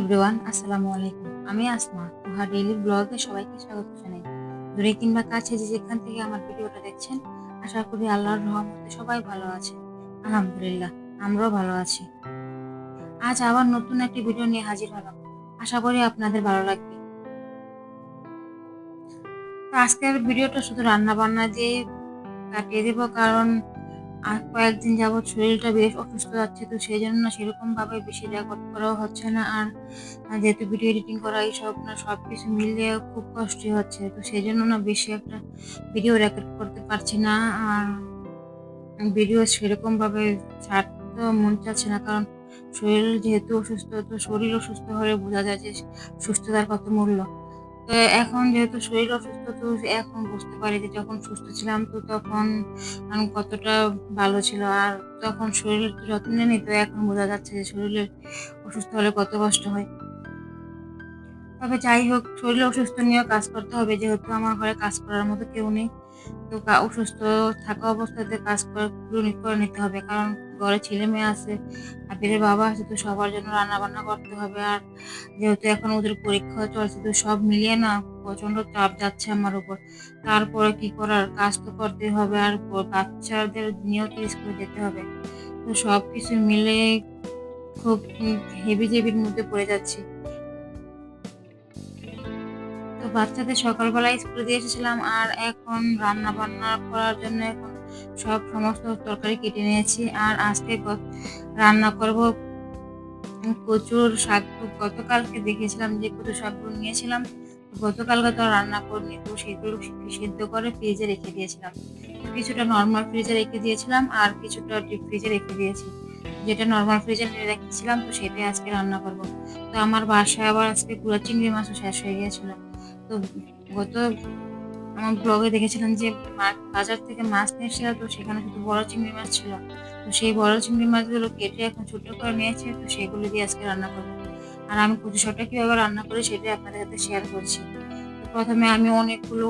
Everyone আসসালামু আলাইকুম। আমি আসমা তোহা ডেইলি ব্লগে সবাইকে স্বাগত জানাই। দূরে কিংবা কাছে যে যেখান থেকে আমার ভিডিওটা দেখছেন, আশা করি আল্লাহর রহমতে সবাই ভালো আছে। আলহামদুলিল্লাহ, আমরাও ভালো আছি। আজ আবার নতুন একটি ভিডিও নিয়ে হাজির হলাম। আশা করি আপনাদের ভালো লাগবে। তো আজকের ভিডিওটা শুধু রান্না বান্না দিয়ে কাটিয়ে দেবো, কারণ আর কয়েকদিন যাবৎ শরীরটা বেশ অসুস্থ যাচ্ছে, তো সেই জন্য না সেরকম ভাবে বেশি রেকর্ড করাও হচ্ছে না। আর যেহেতু ভিডিও এডিটিং করা, এইসব না সব কিছু মিলিয়ে খুব কষ্টই হচ্ছে, তো সেই জন্য না বেশি একটা ভিডিও রেকর্ড করতে পারছি না। আর ভিডিও সেরকম ভাবে ছাড়তে মন চাচ্ছে না, কারণ শরীর যেহেতু অসুস্থ, তো শরীর অসুস্থ হলে বোঝা যায় যে সুস্থতার কত মূল্য। তো এখন যেহেতু শরীর অসুস্থ, তো এখন বুঝতে পারি যে যখন সুস্থ ছিলাম, তো তখন কতটা ভালো ছিল। আর তখন শরীরের যত্ন নেই, তো এখন বোঝা যাচ্ছে যে শরীরের অসুস্থ হলে কত কষ্ট হয়। তবে যাই হোক, শরীর অসুস্থ নিয়েও কাজ করতে হবে, যেহেতু আমার ঘরে কাজ করার মতো কেউ নেই। তো অসুস্থ থাকা অবস্থাতে কাজ করে নিতে হবে, কারণ ঘরে ছেলে মেয়ে আছে, আর বেড়ের বাবা আছে, তো সবার জন্য রান্না বান্না করতে হবে। আর যেহেতু এখন ওদের পরীক্ষা চলছে, তো সব মিলিয়ে না প্রচণ্ড চাপ যাচ্ছে আমার উপর। তারপরে কি করার? কাজ তো করতে হবে, আর বাচ্চাদের নিয়েও তো স্কুলে যেতে হবে। তো সব কিছু মিলে খুব হেভি জেবির মধ্যে পড়ে যাচ্ছি। তো বাচ্চাদের সকালবেলায় স্কুলে দিয়ে এসেছিলাম, আর এখন রান্না বান্না করার জন্য এখন সব সমস্ত তরকারি কেটে নিয়েছি আর আজকে রান্না করব কচুর শাক। গতকালকে দেখেছিলাম যে কচুর শাকগুলো নিয়েছিলাম। গতকালকে তো রান্না করিনি, তো সেগুলো সিদ্ধ করে ফ্রিজে রেখে দিয়েছিলাম। কিছুটা নর্মাল ফ্রিজে রেখে দিয়েছিলাম আর কিছুটা ডিপ ফ্রিজে রেখে দিয়েছি। যেটা নর্মাল ফ্রিজে রেখেছিলাম, তো সেটাই আজকে রান্না করব। তো আমার বাসায় আবার আজকে পুরো চিংড়ি মাছও শেষ হয়ে গিয়েছিল। তো গত আমার ব্লগে দেখেছিলাম যে বাজার থেকে মাছ নিয়ে এসেছিল, তো সেখানে শুধু বড় চিংড়ি মাছ ছিল। তো সেই বড় চিংড়ি মাছগুলো কেটে এখন ছোট করে নিয়েছে, তো সেগুলো দিয়ে আজকে রান্না করব। আর আমি কচু শাকটা কীভাবে রান্না করি সেটাই আপনাদের সাথে শেয়ার করছি। তো প্রথমে আমি অনেকগুলো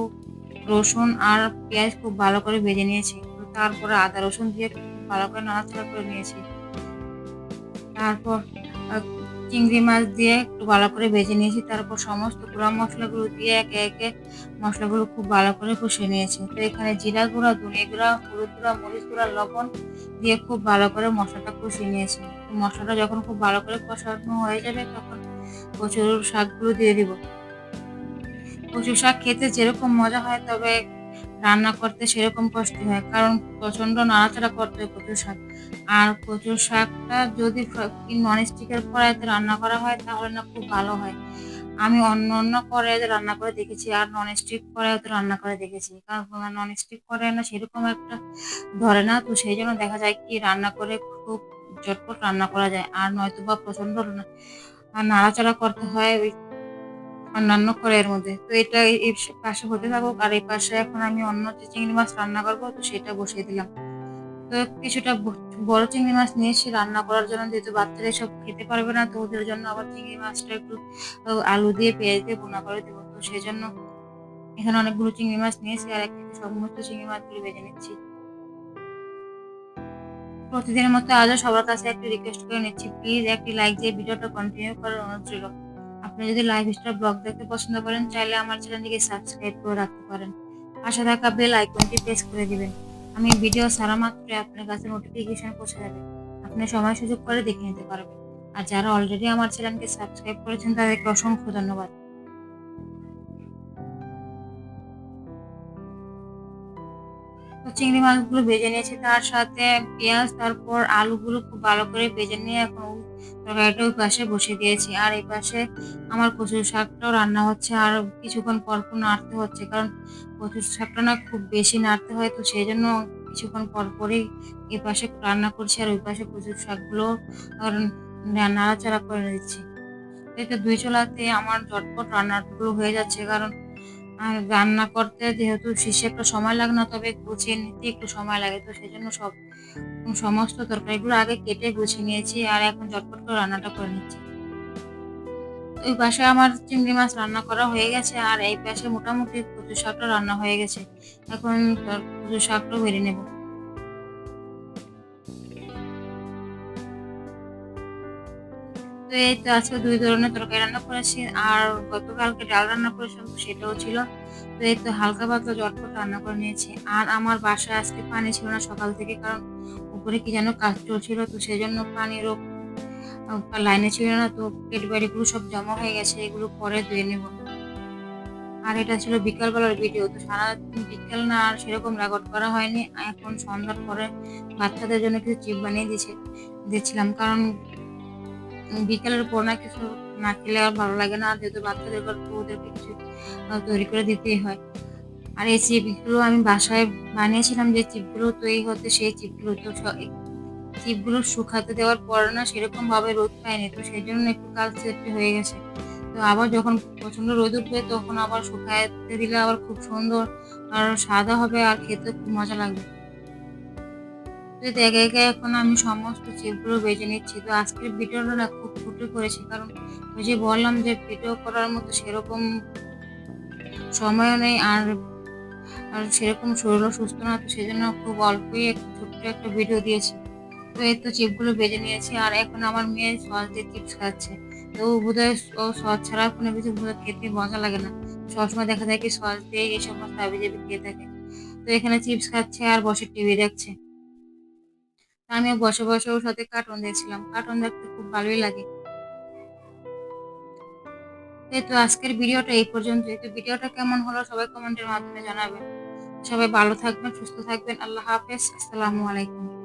রসুন আর পেঁয়াজ খুব ভালো করে ভেজে নিয়েছি। তারপরে আদা রসুন দিয়ে ভালো করে নাড়াচাড়া করে নিয়েছি। তারপর চিংড়ি মাছ দিয়ে একটু ভালো করে ভেজে নিয়েছি, তারপর সমস্ত গুঁড়া মশলাগুলো দিয়ে একে একে মশলাগুলো খুব ভালো করে কষিয়ে নিয়েছি। তো এখানে জিরা গুঁড়া, ধনে গুঁড়া, হলুদ গুঁড়া, মরিচ গুঁড়া, লবণ দিয়ে খুব ভালো করে মশলাটা কষিয়ে নিয়েছি। মশলাটা যখন খুব ভালো করে কষানো হয়ে যাবে তখন কচুর শাকগুলো দিয়ে দিব। কচু শাক খেতে যেরকম মজা হয়, তবে রান্না করতে সেরকম কষ্ট হয়, কারণ প্রচণ্ড নাড়াচাড়া করতে হয় কচু শাক। আর কচুর শাকটা যদি নন স্টিকের কড়াইতে রান্না করা হয়, তাহলে না খুব ভালো হয়। আমি অন্য অন্য কড়াইতে রান্না করে দেখেছি, আর নন স্টিক কড়াইতে রান্না করে দেখেছি। কারণ নন স্টিক কড়াই না সেরকম একটা ধরে না, তো সেই জন্য দেখা যায় কি রান্না করে খুব চটপট রান্না করা যায়। আর নয়তো বা আর নাড়াচাড়া করতে হয় ওই অন্যান্য কড়াইয়ের মধ্যে। তো এটা এই- পাশে হতে থাকুক, আর এই পাশে এখন আমি অন্য যে চিংড়ি মাছ রান্না করব, তো সেটা বসিয়ে দিলাম। তো কিছুটা বড় চিংড়ি মাছ নিয়ে নিয়েছি, রান্না করার জন্য যেহেতু বাচ্চারা সব খেতে পারবে না, তো ওদের জন্য আবার চিংড়ি মাছটা একটু আলু দিয়ে পেঁয়াজ দিয়ে বোনা করে দেবো। তো সেই জন্য এখানে অনেকগুলো চিংড়ি মাছ নিয়েছি, আর এক সমস্ত চিংড়ি মাছগুলো ভেজে নিচ্ছি। প্রতিদিনের মতো আজও সবার কাছে একটি রিকোয়েস্ট করে নিচ্ছি প্লিজ একটি লাইক দিয়ে ভিডিওটা কন্টিনিউ করার অনুরোধ রইল। আপনি যদি লাইভ স্টার ব্লগ দেখতে পছন্দ করেন চাইলে আমার চ্যানেলটিকে সাবস্ক্রাইব করে রাখতে পারেন। পাশে থাকা বেল আইকনটি প্রেস করে দিবেন। আমি ভিডিও সারা মাত্রই আপনার কাছে নোটিফিকেশন পৌঁছে যাবে। আপনি সময় সুযোগ করে দেখে নিতে পারবেন। আর যারা অলরেডি আমার চ্যানেলকে সাবস্ক্রাইব করেছেন, তাদেরকে অসংখ্য ধন্যবাদ। চিংড়ি মাছগুলো ভেজে নিয়েছি, তার সাথে পেঁয়াজ, তারপর আলুগুলো খুব ভালো করে ভেজে নিয়ে এখন তরকারিটা ওই পাশে বসিয়ে দিয়েছি। আর এই পাশে আমার কচুর শাকটাও রান্না হচ্ছে, আর কিছুক্ষণ পর পর নাড়তে হচ্ছে, কারণ কচুর শাকটা না খুব বেশি নাড়তে হয়, তো সেই জন্য কিছুক্ষণ পর পরই এই পাশে রান্না করছি, আর ওই পাশে কচুর শাকগুলো নাড়াচাড়া করে দিচ্ছি এতে দুই চুলাতে আমার ঝটপট রান্নাগুলো হয়ে যাচ্ছে, কারণ আর রান্না করতে যেহেতু শীষে একটু সময় লাগে না, তবে গুছিয়ে নিতে একটু সময় লাগে। তো সেজন্য সব সমস্ত তরকারিগুলো আগে কেটে গুছিয়ে নিয়েছি আর এখন ঝটপট করে রান্নাটা করে নিচ্ছি। ওই পাশে আমার চিংড়ি মাছ রান্না করা হয়ে গেছে আর এই পাশে মোটামুটি কচু শাকটা রান্না হয়ে গেছে। এখন কচু শাকটাও বেরিয়ে নেব। তো এই তো আজকে দুই ধরনের তরকারি রান্না করেছি, আর গতকালকে ডাল রান্না করেছিলাম সেটাও ছিল। তো এই তো হালকা পাতলা জটপট রান্না করে নিয়েছি। আর আমার বাসায় আজকে পানি ছিল না সকাল থেকে, কারণ উপরে কি যেন কাজ চলছিল, তো সেই জন্য পানিরও লাইনে ছিল না, তো পেট বাড়িগুলো সব জমা হয়ে গেছে, এগুলো পরে ধুয়ে নেব। আর এটা ছিল বিকালবেলার ভিডিও, তো সারা বিকেল না আর সেরকম রেকর্ড করা হয়নি। এখন সন্ধ্যার পরে বাচ্চাদের জন্য কিছু চিপ বানিয়ে দিয়েছে দিচ্ছিলাম, কারণ বিকেলের পর না কিছু না খেলে আর ভালো লাগে না, যেহেতু বাচ্চাদের তো ওদেরকে কিছু তৈরি করে দিতেই হয়। আর এই চিপগুলো আমি বাসায় বানিয়েছিলাম যে চিপগুলো তৈরি হতে, সেই চিপগুলো তো চিপগুলো শুকাতে দেওয়ার পর না সেরকম ভাবে রোদ পায়নি, তো সেই জন্য একটু কাল সেটে হয়ে গেছে। তো আবার যখন প্রচণ্ড রোদ উঠবে তখন আবার শুকাতে দিলে আবার খুব সুন্দর আর সাদা হবে আর খেতে খুব মজা লাগবে। তো একে একে এখন আমি সমস্ত চিপগুলো বেজে নিচ্ছি। তো আজকের ভিডিওটা না খুব ফুটে করেছি, কারণ ওই যে বললাম যে ভিডিও করার মতো সেরকম সময়ও নেই আর আর সেরকম শরীরও সুস্থ না, তো সেই জন্য খুব অল্পই একটু ছোট্ট একটা ভিডিও দিয়েছি। তো এই তো চিপগুলো বেজে নিয়েছি আর এখন আমার মেয়ে সস দিয়ে চিপস খাচ্ছে। তো বোধহয় ও সস ছাড়া কোনো কিছু বোধহয় খেতে মজা লাগে না। সবসময় দেখা যায় কি সস দিয়ে এই সমস্ত হাবি জাবি খেয়ে থাকে। তো এখানে চিপস খাচ্ছে আর বসে টিভি দেখছে। তো আমিও বসে বসে ওর সাথে কার্টুন দেখছিলাম। কার্টুন দেখতে খুব ভালোই লাগে। তো আজকের ভিডিওটা এই পর্যন্ত তো ভিডিওটা কেমন হলো সবাই কমেন্টের মাধ্যমে জানাবেন। সবাই ভালো থাকবেন, সুস্থ থাকবেন। আল্লাহ হাফেজ। আসসালামু আলাইকুম।